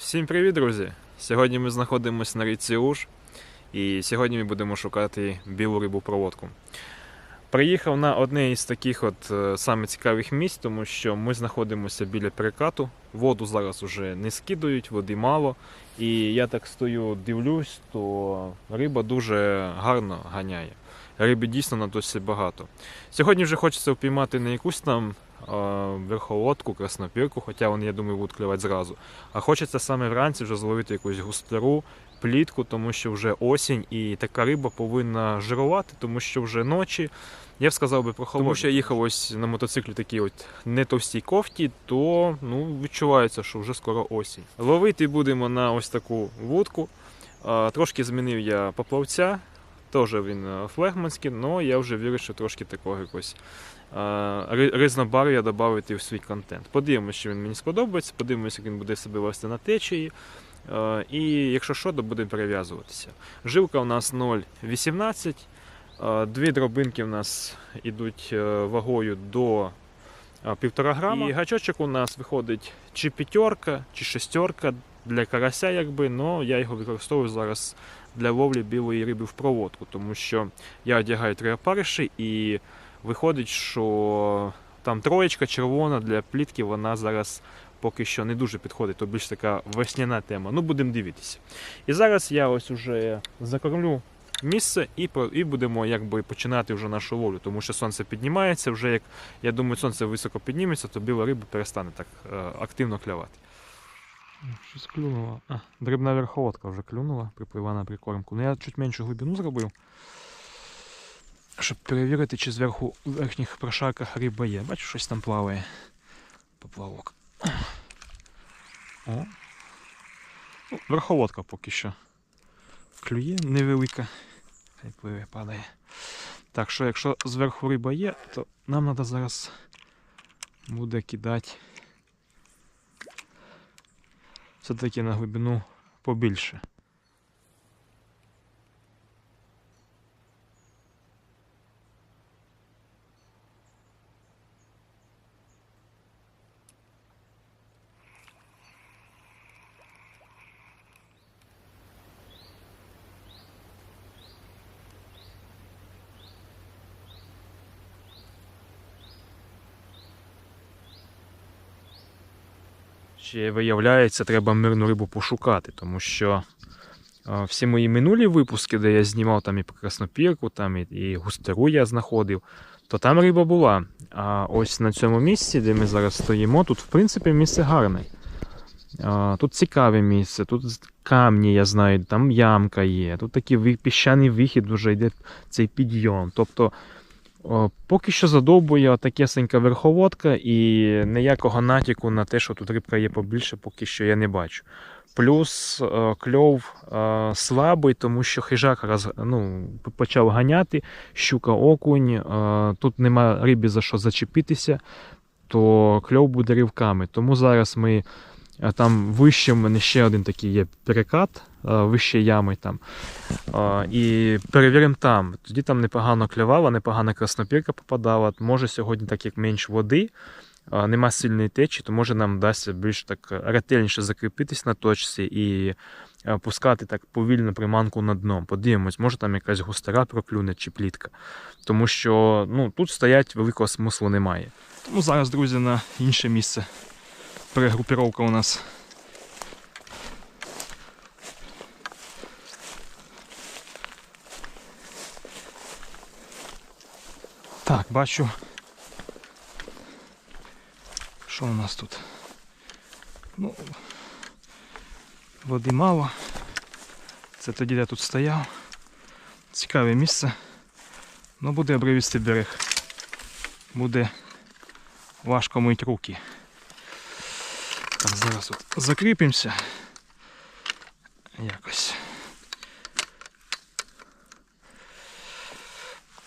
Всім привіт, друзі! Сьогодні ми знаходимося на річці Уж, і сьогодні ми будемо шукати білу рибу проводку. Приїхав на одне із таких от е, саме цікавих місць, тому що ми знаходимося біля перекату. Воду зараз уже не скидають, води мало. І я так стою, дивлюсь, то риба дуже гарно ганяє. Риби дійсно на досі багато. Сьогодні вже хочеться впіймати не якусь там е, верховодку, краснопірку, хоча вони, я думаю, будуть клювати зразу. А хочеться саме вранці вже зловити якусь густеру, плітку, тому що вже осінь і така риба повинна жирувати, тому що вже ночі. Я б сказав би прохолодно. Тому що я їхав ось на мотоциклі такій от не товстій кофті, то ну, відчувається, що вже скоро осінь. Ловити будемо на ось таку вудку. Трошки змінив я поплавця. Теж він е, флегманський, але я вже вирішив трошки такого якось е, різнобарв'я я додати в свій контент. Подивимося, що він мені сподобається, подивимося, як він буде себе вести на течії. Е, І якщо що, то будемо перев'язуватися. Жилка у нас 0,18. е, Дві дробинки у нас йдуть вагою до е, 1,5 грама. І гачочок у нас виходить чи п'ятерка, чи шестерка для карася, якби, але я його використовую зараз для ловлі білої риби в проводку, тому що я одягаю три опариші і виходить, що там троєчка червона для плітки, вона зараз поки що не дуже підходить, то більш така весняна тема. Ну, будемо дивитися. І зараз я ось уже закормлю місце і, і будемо якби починати вже нашу ловлю, тому що сонце піднімається, вже як я думаю, сонце високо підніметься, то біла риба перестане так е, активно клювати. Щось клюнуло. А, дрібна верховодка вже клюнула, приплила на прикормку. Ну я чуть меншу глибину зробив. Щоб перевірити, чи зверху у верхніх прошарках риба є. Бачу, щось там плаває. Поплавок. О. Ну, верховодка поки що. Клює невелика. Хай пливе, падає. Так що, якщо зверху риба є, то нам треба зараз буде кидати все-таки на глибину побільше. Ще виявляється, треба мирну рибу пошукати, тому що е, всі мої минулі випуски, де я знімав там і краснопірку, там і, і густеру я знаходив, то там риба була. А ось на цьому місці, де ми зараз стоїмо, тут в принципі місце гарне. Тут цікаве місце, тут камні, я знаю, там ямка є, тут такий піщаний вихід вже йде цей підйом. Тобто поки що задовбує такесенька верховодка і ніякого натяку на те, що тут рибка є побільше, поки що я не бачу. Плюс е, кльов е, слабий, тому що хижак роз, ну, почав ганяти, щука окунь, е, тут нема рибі за що зачепитися, то кльов буде ривками. Тому зараз ми там вище в мене ще один такий є перекат, вище ями там. І перевіримо там. Тоді там непогано клювала, непогана краснопірка попадала. Може сьогодні, так як менш води, нема сильної течі, то може нам вдасться більш так ретельніше закріпитись на точці і пускати так повільно приманку на дно. Подивимось, може там якась густера проклюне чи плітка. Тому що ну, тут стоять великого смислу немає. Тому зараз, друзі, на інше місце. Перегрупіровка у нас. Так, бачу. Що у нас тут? Ну, води мало. Це тоді я тут стояв. Цікаве місце. Ну буде обривістий берег. Буде важко мити руки. Так, зараз от закріпимося. Якось.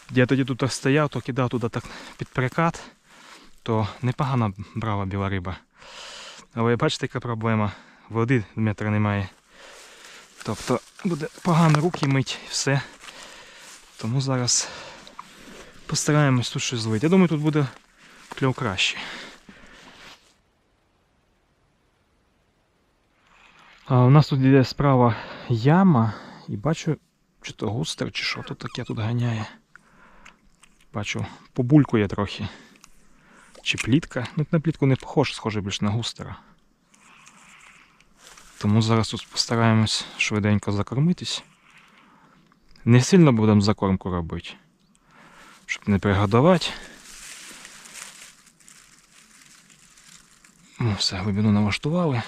Я тоді тут стояв, то кидав туди так під перекат, то непогано брала біла риба. Але бачите, яка проблема? Води метра немає. Тобто буде погано руки мить і все. Тому зараз постараємось тут щось злити. Я думаю, тут буде кльов краще. А у нас тут іде справа яма, і бачу, чи то густер, чи що тут таке тут ганяє. Бачу, побулькує трохи. Чи плітка. Ну, на плітку не похоже, схоже більш на густера. Тому зараз тут постараємось швиденько закормитись. Не сильно будемо закормку робити, щоб не пригодувати. Ну, все, глибину налаштували.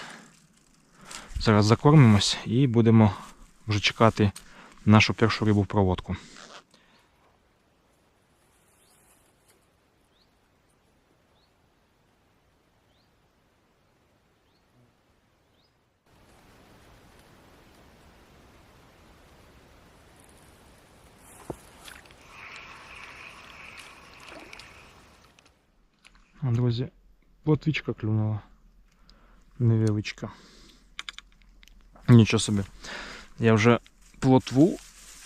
Зараз закормимось і будемо вже чекати нашу першу рибу в проводку. Друзі, плотвічка клюнула. Невеличка. Нічого собі. Я вже плотву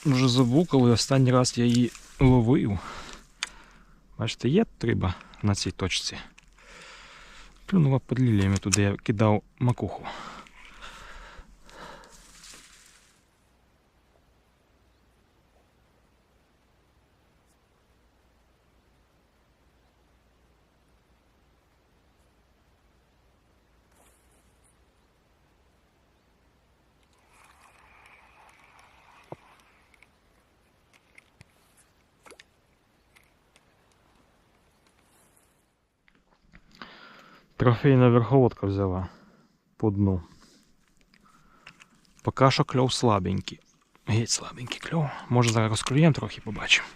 вже забув, коли останній раз я її ловив. Бачите, є триба на цій точці. Клюнула під ліліями, туди я кидав макуху. Трофейна верховодка взяла по дну. Поки що кльов слабенький. Геть слабенький кльов. Може зараз розклюємо трохи побачимо.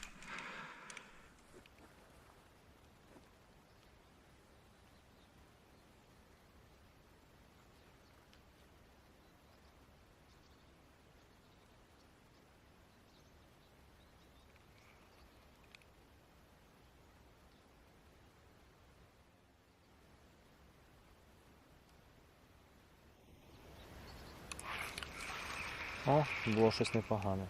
О, було щось непогане.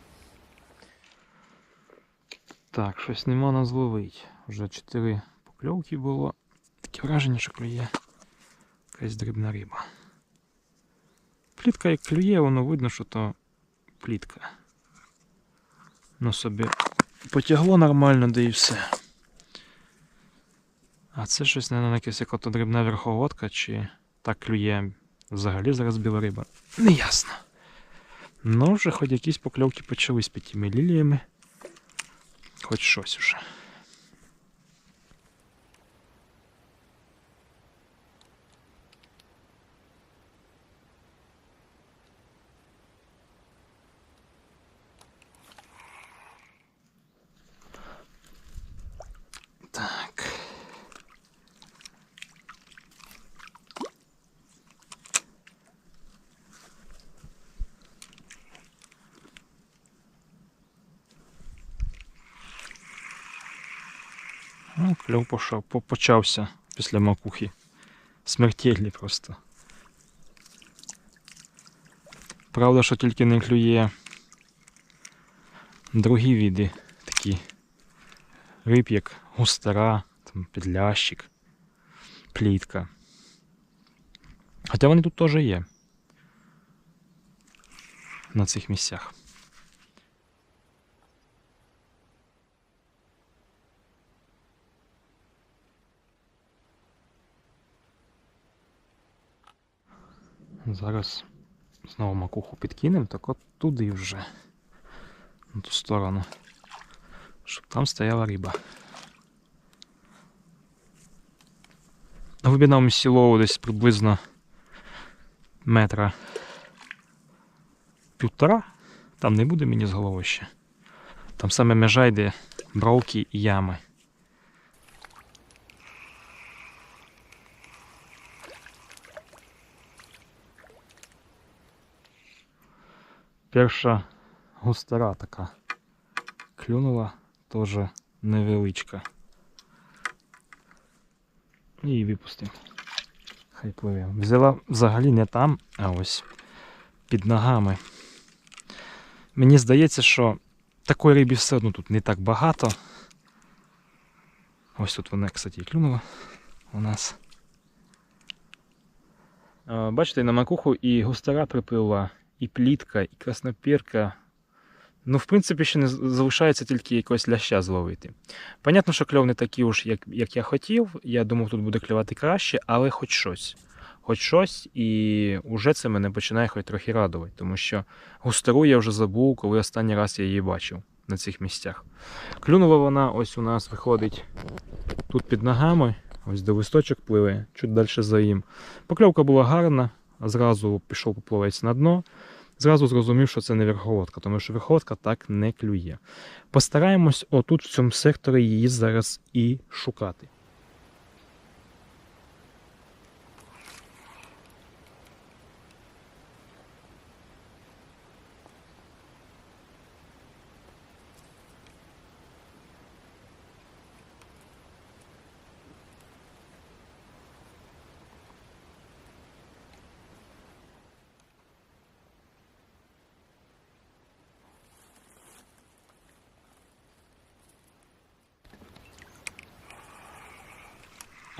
Так, щось нема нас зловить. Вже 4 покльовки було. Таке враження, що клює якась дрібна риба. Плітка як клює, воно видно, що то плітка. Ну собі потягло нормально, да і все. А це щось, не якась як ото дрібна верховодка, чи так клює взагалі зараз біла риба. Неясно. Ну, вже хоч якісь покльовки почались п'ятими ліліями. Хоч щось уже. Ну, кльов почався після макухи. Смертельний просто. Правда, що тільки не клює другі види, такі риб, як густера, там, підлящик, плітка. Хоча вони тут теж є. На цих місцях. Зараз знову макуху підкинемо, так от туди вже. На ту сторону. Щоб там стояла риба. Глибина в місці десь приблизно метра півтора. Там не буде мені з голови ще. Там саме межа йде бровки і ями. Перша густера така клюнула, теж невеличка. І її випустив. Хай пливе. Взяла взагалі не там, а ось під ногами. Мені здається, що такої риби все одно тут не так багато. Ось тут вона, кстати, і клюнула у нас. Бачите, на макуху і густара припливла, і плітка, і краснопірка. Ну, в принципі, ще не залишається тільки якось ляща зловити. Понятно, що кльов не такий уж, як, як я хотів. Я думав, тут буде клювати краще, але хоч щось. Хоч щось, і вже це мене починає хоч трохи радувати, тому що густеру я вже забув, коли останній раз я її бачив на цих місцях. Клюнула вона ось у нас виходить тут під ногами, ось до листочок пливе, чуть далі за їм. Покльовка була гарна, зразу пішов поплавець на дно. Зразу зрозумів, що це не верховодка, тому що верховодка так не клює. Постараємось отут в цьому секторі її зараз і шукати.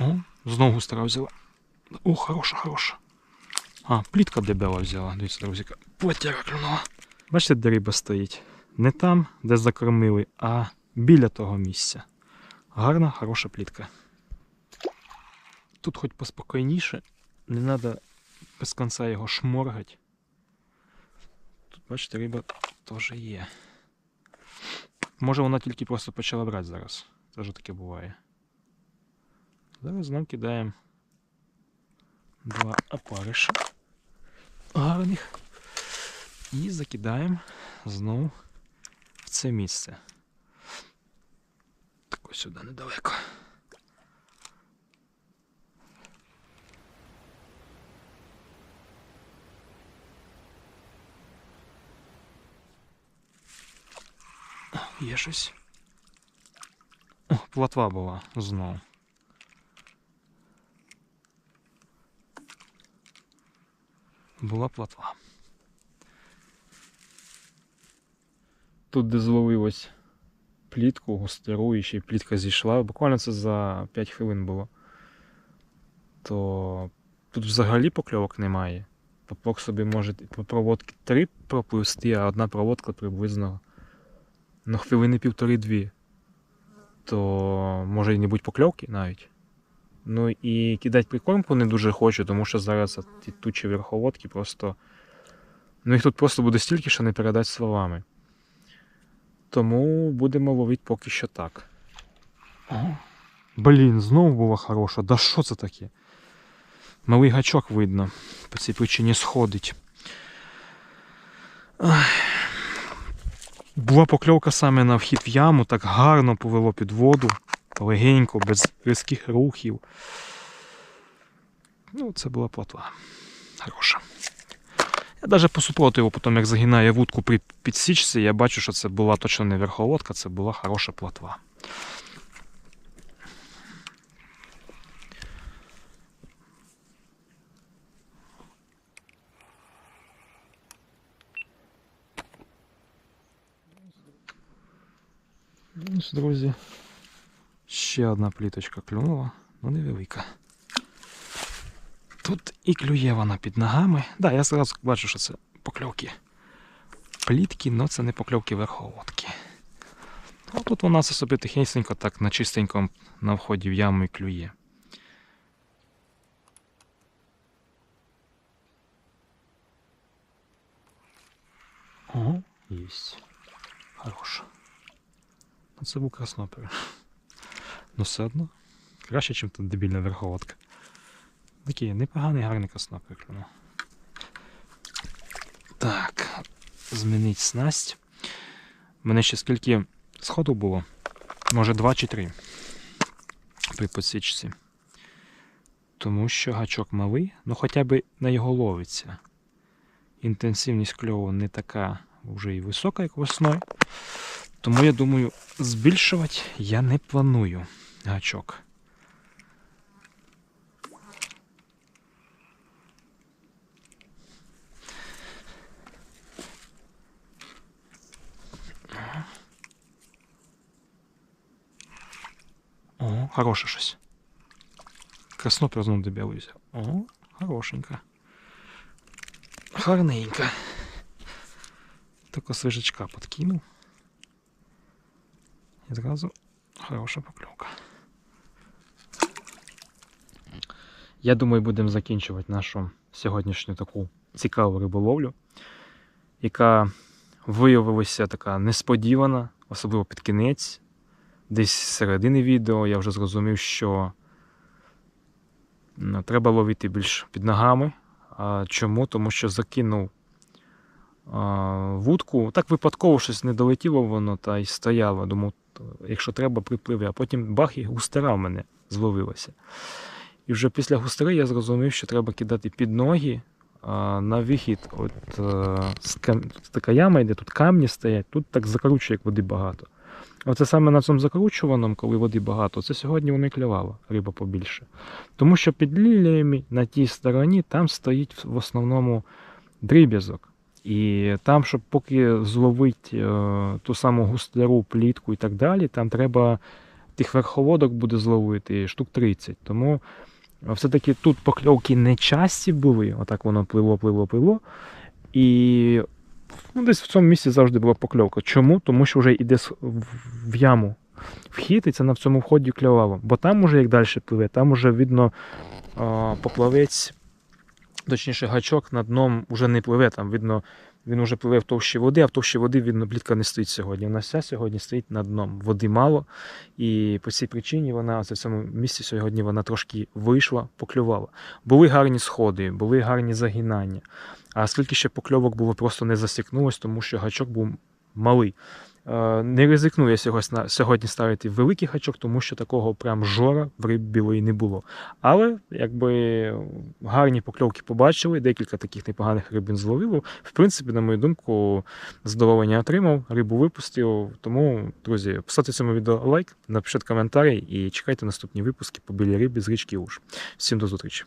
О, знову стара взяла. О, хороша, хороша. А, плітка дебела взяла. Дивіться, друзі, платяра клюнула. Бачите, де риба стоїть? Не там, де закормили, а біля того місця. Гарна, хороша плітка. Тут хоч поспокійніше, не треба без кінця його шморгати. Тут, бачите, риба теж є. Може вона тільки просто почала брати зараз. Це вже таке буває. Зараз нам кидаємо два опариша гарних і закидаємо знову в це місце. Так ось сюди недалеко. Є щось. О, платва була знову. Була платва. Тут де зловилось плітку, гостеру, і ще й плітка зійшла. Буквально це за 5 хвилин було. То тут взагалі покльовок немає. Поплок собі може по проводки 3 пропусти, а одна проводка приблизно ну, хвилини півтори-дві. То може і не будь покльовки навіть. Ну і кидати прикормку не дуже хочу, тому що зараз ті тучі верховодки просто. Ну їх тут просто буде стільки, що не передати словами. Тому будемо ловити поки що так. Блін, знову була хороша. Да що це таке? Малий гачок видно. По цій причині сходить. Була покльовка саме на вхід в яму, так гарно повело під воду легенько, без різких рухів. Ну, це була плотва. Хороша. Я навіть по супротиву, потім як загинає вудку при підсічці, я бачу, що це була точно не верховодка, це була хороша плотва. Друзі. Ще одна пліточка клюнула, ну невелика. Тут і клює вона під ногами. Да, я зразу бачу, що це покльовки плітки, але це не покльовки верховодки. А тут вона це собі тихенько так на чистенькому на вході в яму і клює. О, єсть. Хороша. Ну, Це був краснопер. Ну все одно. Краще, ніж та дебільна верховодка. Такий непоганий гарний краснопер клюнув. Так, змінить снасть. У мене ще скільки сходу було? Може два чи три при подсічці. Тому що гачок малий, ну хоча б на його ловиться. Інтенсивність кльову не така вже і висока, як весною. Тому я думаю, збільшувати я не планую гачок. О, хороше щось. Краснопер знову дебелий взяв. О, хорошенька. Гарненька. Тако свіжачка подкинув. І зразу хороша покльовка. Я думаю, будемо закінчувати нашу сьогоднішню таку цікаву риболовлю, яка виявилася така несподівана, особливо під кінець. Десь з середини відео я вже зрозумів, що треба ловити більш під ногами. А чому? Тому що закинув вудку. Так випадково щось не долетіло воно та й стояло. Думав, якщо треба, припливе. А потім бах і густера в мене зловилася. І вже після густери я зрозумів, що треба кидати під ноги на вихід. От, е, така яма йде, тут камні стоять, тут так закручує, як води багато. Оце саме на цьому закручуваному, коли води багато, це сьогодні воно і клювало, риба побільше. Тому що під ліліями на тій стороні там стоїть в основному дріб'язок. І там, щоб поки зловити е, ту саму густляру, плітку і так далі, там треба тих верховодок буде зловити штук 30. Тому е, все-таки тут покльовки не часті були, отак воно пливло, пливло, пливло. І ну, десь в цьому місці завжди була покльовка. Чому? Тому що вже йде в- яму вхід, і це на цьому вході клювало. Бо там уже як далі пливе, там уже видно а, поплавець, точніше гачок над дном вже не пливе, там видно, він вже пливе в товщі води, а в товщі води видно, плітка не стоїть сьогодні. Вона вся сьогодні стоїть над дном. Води мало, і по цій причині вона в цьому місці сьогодні вона трошки вийшла, поклювала. Були гарні сходи, були гарні загинання. А скільки ще покльовок було, просто не засікнулось, тому що гачок був малий. Е, Не ризикну я сьогодні, ставити великий гачок, тому що такого прям жора в риб білої не було. Але якби гарні покльовки побачили, декілька таких непоганих рибин зловило. В принципі, на мою думку, задоволення отримав, рибу випустив. Тому, друзі, поставте цьому відео лайк, напишіть коментарі і чекайте наступні випуски по білій рибі з річки Уж. Всім до зустрічі!